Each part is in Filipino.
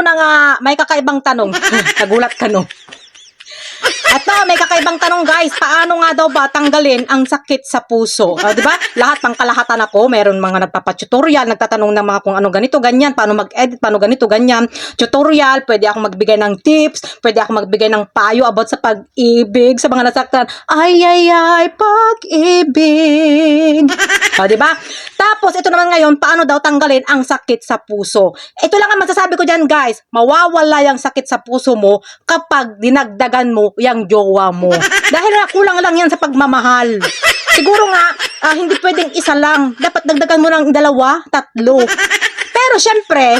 na nga, may kakaibang tanong. Nagulat ka no. Ito, may kakaibang tanong guys, paano nga daw ba tanggalin ang sakit sa puso? O, di ba? Lahat pang kalahatan ako, meron mga nagpapa-tutorial, nagtatanong ng mga kung ano ganito, ganyan, paano mag-edit, paano ganito, ganyan. Tutorial, pwede ako magbigay ng tips, pwede ako magbigay ng payo about sa pag-ibig, sa mga nasaktan. Ay, ay, ay, pag-ibig. O, di ba? Tapos, ito naman ngayon, paano daw tanggalin ang sakit sa puso? Ito lang ang masasabi ko dyan, guys. Mawawala yung sakit sa puso mo kapag dinagdagan mo yung jowa mo. Dahil na kulang lang yan sa pagmamahal. Siguro nga, ah, hindi pwedeng isa lang. Dapat dagdagan mo ng dalawa, tatlo. Pero syempre,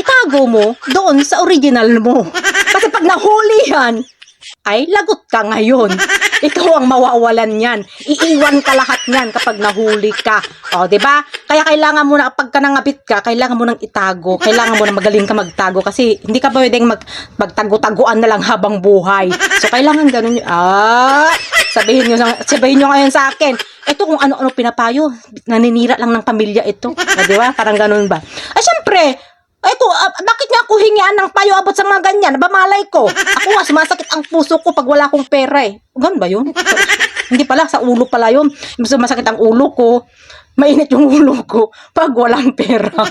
itago mo doon sa original mo. Kasi pag nahuli yan, ay lagot ka ngayon. Ikaw ang mawawalan yan. Iiwan ka lahat yan kapag nahuli ka. O, 'di ba? Kaya kailangan mo na pag ka nangabit ka, kailangan mo nang itago. Kailangan mo na magaling ka magtago kasi hindi ka pwedeng mag magtago-taguan na lang habang buhay. So kailangan ganun yun. Ah, sabihin niyo sabihin niyo ngayon sa akin. Ito kung ano-ano pinapayo, naninira lang ng pamilya ito. O, 'di ba? Parang ganun ba? Ay, syempre, ay ko, ah, bakit nga ako hingian ng payo abot sa mga ganyan? Ba malay ko? Ako nga, sumasakit ang puso ko pag wala akong pera eh. Ganun ba yun? Hindi pala, sa ulo pala yun. Mas masakit ang ulo ko. Mainit yung ulo ko pag walang pera.